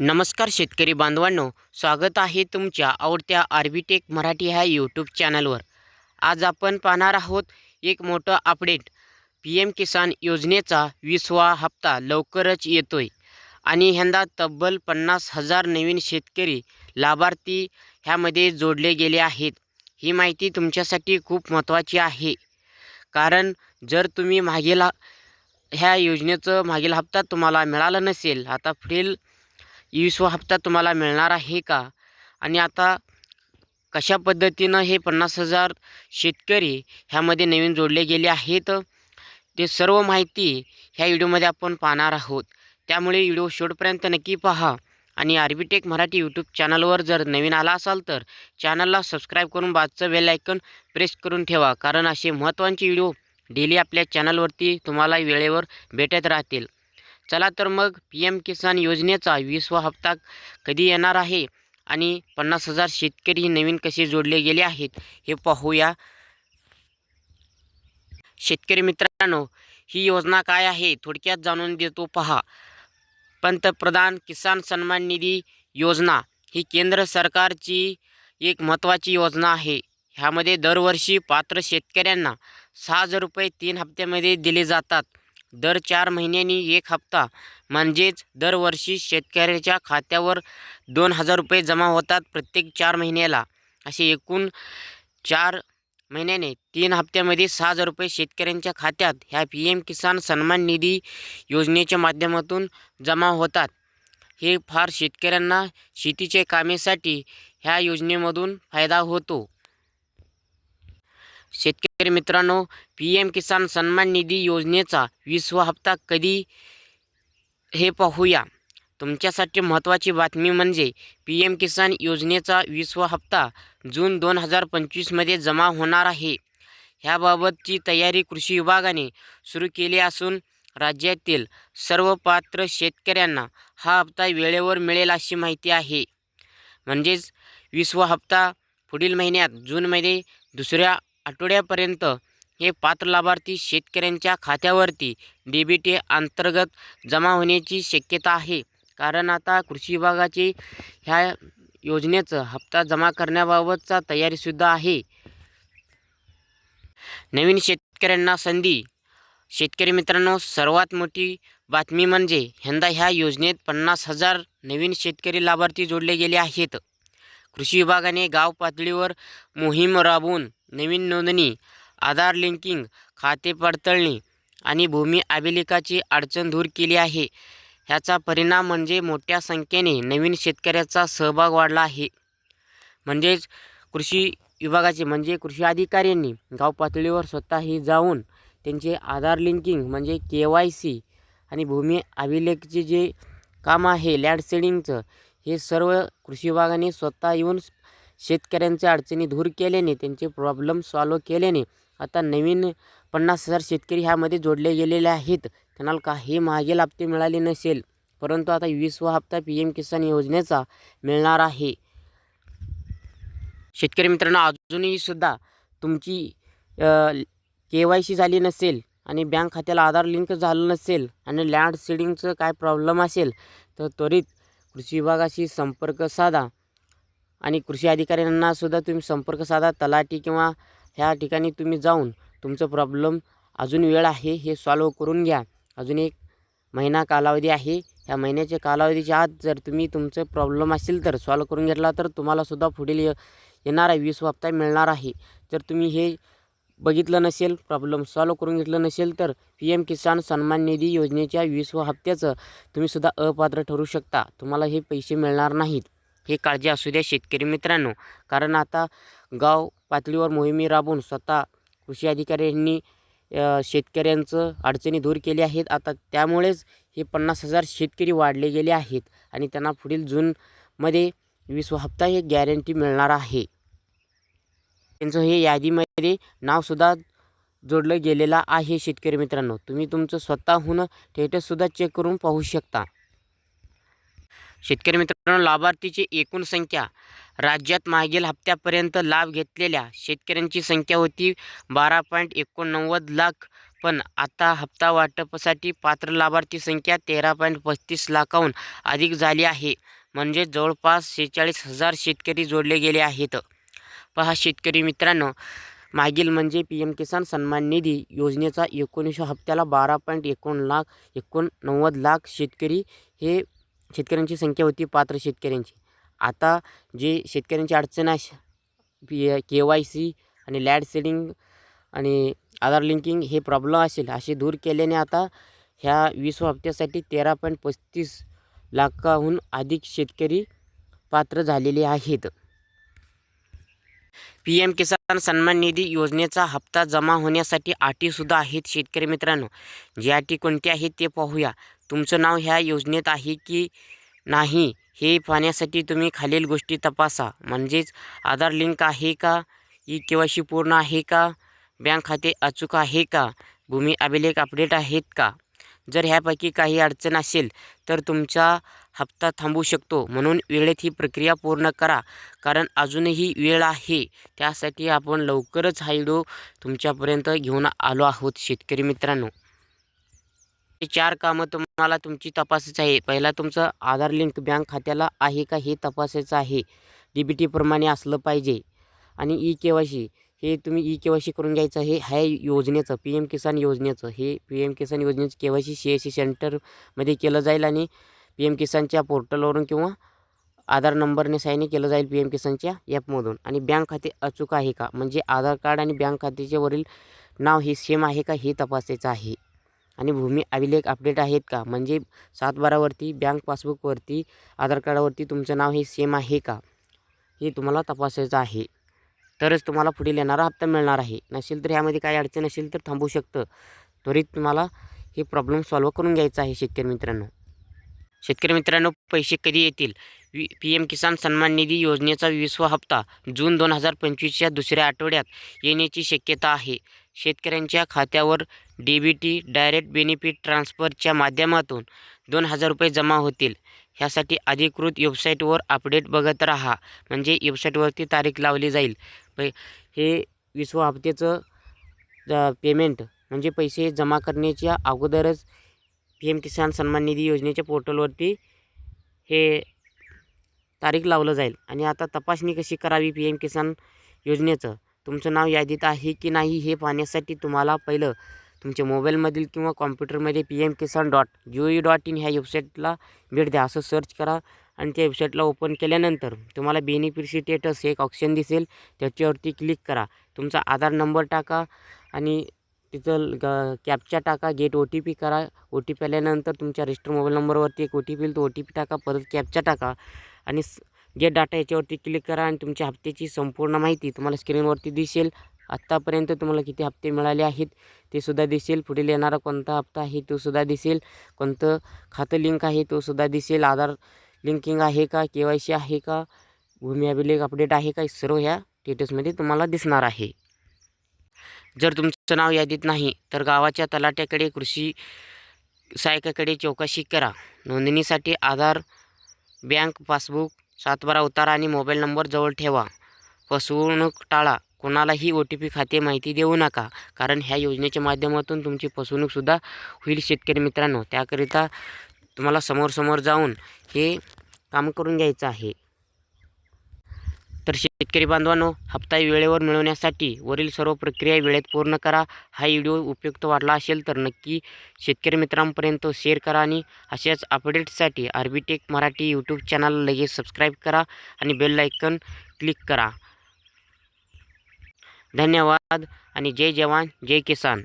नमस्कार शेतकरी बांधवांनो स्वागत आहे तुमच्या आवडत्या आर्बिटेक मराठी ह्या यूट्यूब चॅनलवर आज आपण पाहणार आहोत एक मोठं अपडेट पी एम किसान योजनेचा वीसवा हप्ता लवकरच येतोय आणि ह्यांदा तब्बल पन्नास हजार नवीन शेतकरी लाभार्थी ह्यामध्ये जोडले गेले आहेत. ही माहिती तुमच्यासाठी खूप महत्त्वाची आहे. कारण जर तुम्ही मागील ह्या योजनेचं मागील हप्ता तुम्हाला मिळाला नसेल आता पुढील वीसवा हप्ता तुम्हाला मिळणार आहे का? आणि आता कशा पद्धतीनं हे पन्नास हजार शेतकरी ह्यामध्ये नवीन जोडले गेले आहेत? ते सर्व माहिती ह्या व्हिडिओमध्ये आपण पाहणार आहोत. त्यामुळे व्हिडिओ शेवटपर्यंत नक्की पहा. आणि आर्बिटेक मराठी यूट्यूब चॅनलवर जर नवीन आला असाल तर चॅनलला सबस्क्राईब करून बाजचं बेल आयकन प्रेस करून ठेवा. कारण असे महत्त्वाचे व्हिडिओ डेली आपल्या चॅनलवरती तुम्हाला वेळेवर भेटत राहतील. चला तर मग पी एम किसान योजनेचा वीसवा हप्ता कधी येणार आहे? आणि पन्नास हजार शेतकरी नवीन कसे जोडले गेले आहेत? हे पाहूया. शेतकरी मित्रांनो ही योजना काय आहे? थोडक्यात जाणून देतो पहा. पंतप्रधान किसान सन्मान निधी योजना ही केंद्र सरकारची एक महत्त्वाची योजना आहे. ह्यामध्ये दरवर्षी पात्र शेतकऱ्यांना सहा हजार रुपये तीन हप्त्यामध्ये दिले जातात. दर चार महिन्यांनी एक हप्ता म्हणजेच दरवर्षी शेतकऱ्याच्या खात्यावर दोन हजार रुपये जमा होतात प्रत्येक चार महिन्याला. असे एकूण चार महिन्याने तीन हप्त्यामध्ये सहा हजार रुपये शेतकऱ्यांच्या खात्यात ह्या पी एम किसान सन्मान निधी योजनेच्या माध्यमातून जमा होतात. हे फार शेतकऱ्यांना शेतीच्या कामेसाठी ह्या योजनेमधून फायदा होतो. शेतकरी मित्रांनो पी एम किसान सन्मान निधी योजनेचा वीसवा हप्ता कधी? हे पाहूया. तुमच्यासाठी महत्त्वाची बातमी म्हणजे पी एम किसान योजनेचा वीसवा हप्ता जून दोन हजार पंचवीसमध्ये जमा होणार आहे. ह्याबाबतची तयारी कृषी विभागाने सुरू केली असून राज्यातील सर्व पात्र शेतकऱ्यांना हा हप्ता वेळेवर मिळेल अशी माहिती आहे. म्हणजेच वीसवा हप्ता पुढील महिन्यात जूनमध्ये दुसऱ्या आठवड्यापर्यंत हे पात्र लाभार्थी शेतकऱ्यांच्या खात्यावरती डी बी टी अंतर्गत जमा होण्याची शक्यता आहे. कारण आता कृषी विभागाची ह्या योजनेचं हप्ता जमा करण्याबाबतचा तयारीसुद्धा आहे. नवीन शेतकऱ्यांना संधी. शेतकरी मित्रांनो सर्वात मोठी बातमी म्हणजे यंदा ह्या योजनेत पन्नास हजार नवीन शेतकरी लाभार्थी जोडले गेले आहेत. कृषी विभागाने गाव पातळीवर मोहीम राबवून नवीन नोंदणी आधार लिंकिंग खाते पडताळणी आणि भूमी अभिलेखाची अडचण दूर केली आहे. ह्याचा परिणाम म्हणजे मोठ्या संख्येने नवीन शेतकऱ्याचा सहभाग वाढला आहे. म्हणजेच कृषी विभागाचे म्हणजे कृषी अधिकाऱ्यांनी गाव पातळीवर स्वतःही जाऊन त्यांचे आधार लिंकिंग म्हणजे के वाय सी आणि भूमी अभिलेखचे जे काम आहे लँड सेडिंगचं हे सर्व कृषी विभागाने स्वतः येऊन शेतकऱ्यांच्या अडचणी दूर केल्याने त्यांचे प्रॉब्लेम सॉल्व केल्याने आता नवीन पन्नास हजार शेतकरी ह्यामध्ये जोडले गेलेले आहेत. त्यांना काही मागील हप्ते मिळाले नसेल परंतु आता वीसवा हप्ता पी एम किसान योजनेचा मिळणार आहे. शेतकरी मित्रांनो अजूनही सुद्धा तुमची के वाय सी झाली नसेल आणि बँक खात्याला आधार लिंक झालं नसेल आणि लँड सीडिंगचं काय प्रॉब्लेम असेल तर त्वरित कृषी विभागाशी संपर्क साधा. आणि कृषी अधिकाऱ्यांना सुद्धा तुम्ही संपर्क साधा तलाठी किंवा ह्या ठिकाणी तुम्ही जाऊन तुमचं प्रॉब्लेम अजून वेळ आहे हे सॉल्व करून घ्या. अजून एक महिना कालावधी आहे. ह्या महिन्याच्या कालावधीच्या आत जर तुम्ही तुमचं प्रॉब्लेम असेल तर सॉल्व करून घेतला तर तुम्हालासुद्धा पुढील ये वीस हप्ता मिळणार आहे. जर तुम्ही हे बघितलं नसेल प्रॉब्लेम सॉल्व करून घेतलं नसेल तर पी एम किसान सन्मान निधी योजनेच्या वीसवा हप्त्याचं तुम्हीसुद्धा अपात्र ठरू शकता. तुम्हाला हे पैसे मिळणार नाहीत. हे काळजी असू द्या शेतकरी मित्रांनो. कारण आता गाव पातळीवर मोहिमी राबवून स्वतः कृषी अधिकाऱ्यांनी शेतकऱ्यांचं अडचणी दूर केली आहेत. आता त्यामुळेच हे पन्नास हजार शेतकरी वाढले गेले आहेत आणि त्यांना पुढील जूनमध्ये वीस हप्ता हे गॅरंटी मिळणार आहे. त्यांचं हे यादीमध्ये नावसुद्धा जोडलं गेलेलं आहे शेतकरी मित्रांनो. तुम्ही तुमचं स्वतःहून थेटरसुद्धा चेक करून पाहू शकता. शेतकरी मित्रांनो लाभार्थीची एकूण संख्या राज्यात मागील हप्त्यापर्यंत लाभ घेतलेल्या शेतकऱ्यांची संख्या होती बारा पॉईंट एकोणनव्वद लाख. पण आता हप्ता वाटपासाठी पात्र लाभार्थी संख्या तेरा पॉईंट पस्तीस लाखाहून अधिक झाली आहे. म्हणजे जवळपास शेहेचाळीस हजार शेतकरी जोडले गेले आहेत. पहा शेतकरी मित्रांनो मागील म्हणजे पी एम किसान सन्मान निधी योजनेचा एकोणीसशे हप्त्याला बारा पॉईंट एकोण लाख एकोणनव्वद लाख शेतकरी हे शेतकऱ्यांची संख्या होती पात्र शेतकऱ्यांची. आता जे शेतकऱ्यांची अडचण आहे पी के वाय सी आणि लॅड सेडिंग आणि आधार लिंकिंग हे प्रॉब्लेम असेल असे दूर केल्याने आता ह्या वीस हप्त्यासाठी तेरा पॉईंट पस्तीस लाखाहून अधिक शेतकरी पात्र झालेले आहेत. पी एम किसान सन्मान निधी योजनेचा हप्ता जमा होण्यासाठी अटीसुद्धा आहेत शेतकरी मित्रांनो. ज्या अटी कोणत्या आहेत ते पाहूया. तुमचं नाव ह्या योजनेत आहे की नाही हे पाहण्यासाठी तुम्ही खालील गोष्टी तपासा. म्हणजेच आधार लिंक आहे का? ई के वाय सी पूर्ण आहे का? बँक खाते अचूक आहे का? भूमी अभिलेख अपडेट आहेत का? जर ह्यापैकी काही अडचण असेल तर तुमचा हप्ता थांबू शकतो. म्हणून वेळेत ही प्रक्रिया पूर्ण करा. कारण अजूनही वेळ आहे. त्यासाठी आपण लवकरच हा व्हिडिओ तुमच्यापर्यंत घेऊन आलो आहोत शेतकरी मित्रांनो. चार कामं तुम्हाला तुमची तपासायचं आहे. पहिला तुमचं आधार लिंक बँक खात्याला आहे का हे तपासायचं आहे. डी बी टीप्रमाणे असलं पाहिजे. आणि ई के वाय सी हे तुम्ही ई के वाय सी करून घ्यायचं हे ह्या योजनेचं पी एम किसान योजनेचं हे पी एम किसान योजनेचं K Y C C S C सेंटरमध्ये केलं जाईल आणि पी एम किसानच्या पोर्टलवरून किंवा आधार नंबरने साईन केलं जाईल पी एम किसानच्या ॲपमधून. आणि बँक खाते अचूक आहे का? म्हणजे आधार कार्ड आणि बँक खात्याच्या वरील नाव हे सेम आहे का हे तपासायचं आहे. आणि भूमी अभिलेख अपडेट आहेत का? म्हणजे सात बारावरती बँक पासबुकवरती आधार कार्डावरती तुमचं नाव हे सेम आहे का? हे तुम्हाला तपासायचं आहे. तरच तुम्हाला पुढील येणारा हप्ता मिळणार आहे. नसेल तर ह्यामध्ये काही अडचण असेल तर थांबू शकतं. त्वरित तुम्हाला हे प्रॉब्लेम सॉल्व करून घ्यायचा आहे शेतकरी मित्रांनो. शेतकरी मित्रांनो पैसे कधी येतील? वि पी एम किसान सन्मान निधी योजनेचा वीसवा हप्ता जून दोन हजार पंचवीसच्या दुसऱ्या आठवड्यात येण्याची शक्यता आहे. शेतकऱ्यांच्या खात्यावर D B T direct benefit ट्रान्स्फरच्या माध्यमातून दोन हजार रुपये जमा होतील. ह्यासाठी अधिकृत वेबसाईटवर अपडेट बघत राहा. म्हणजे वेबसाईटवरती तारीख लावली जाईल. पै हे विसवा हप्त्याचं पेमेंट म्हणजे पैसे जमा करण्याच्या अगोदरच पी एम किसान सन्मान निधी योजनेच्या पोर्टलवरती हे तारीख लावलं जाईल. आणि आता तपासणी कशी करावी पी एम किसान योजनेचं? तुमचं नाव यादीत आहे की नाही हे पाहण्यासाठी तुम्हाला पहिलं तुमच्या मोबाईलमधील किंवा कॉम्प्युटरमध्ये P M Kisan dot G O E dot in ह्या वेबसाईटला भेट द्या. असं सर्च करा आणि त्या वेबसाईटला ओपन केल्यानंतर तुम्हाला बेनिफिशरी स्टेटस हे एक ऑप्शन दिसेल. त्याच्यावरती क्लिक करा. तुमचा आधार नंबर टाका आणि तिथं ग कॅपचा टाका. गेट ओ टी पी करा. ओ टी पी आल्यानंतर तुमच्या रजिस्टर मोबाईल नंबरवरती एक ओ टी पी येईल. तो ओ टी पी टाका. परत कॅपचा टाका आणि गेट डाटा याच्यावरती क्लिक करा आणि तुमच्या हप्त्याची संपूर्ण माहिती तुम्हाला स्क्रीनवरती दिसेल. आत्तापर्यंत तुम्हाला किती हप्ते मिळाले आहेत ते सुद्धा दिसेल. पुढील येणारा कोणता हप्ता आहे तो सुद्धा दिसेल. कोणतं खातं लिंक आहे तो सुद्धा दिसेल. आधार लिंकिंग आहे का के वाय सी आहे का भूमी अभिलेख अपडेट आहे का सर्व ह्या स्टेटसमध्ये तुम्हाला दिसणार आहे. जर तुमचं नाव यादीत नाही तर गावाच्या तलाट्याकडे कृषी सहाय्यकाकडे चौकशी करा. नोंदणीसाठी आधार बँक पासबुक सातबारा उतारा आणि मोबाईल नंबर जवळ ठेवा. फसवणूक टाळा. कोणालाही ओ टी पी खाते माहिती देऊ नका. कारण ह्या योजनेच्या माध्यमातून तुमची फसवणूकसुद्धा होईल शेतकरी मित्रांनो. त्याकरिता तुम्हाला समोर जाऊन हे काम करून घ्यायचं आहे. तर शेतकरी बांधवांनो हप्ता वेळेवर मिळवण्यासाठी वरील सर्व प्रक्रिया वेळेत पूर्ण करा. हा व्हिडिओ उपयुक्त वाटला असेल तर नक्की शेतकरी मित्रांपर्यंत शेअर करा आणि अशाच अपडेट्ससाठी आर्बिटेक मराठी यूट्यूब चॅनल लगेच सबस्क्राईब करा आणि बेल आयकन क्लिक करा. धन्यवाद आणि जय जवान जय किसान.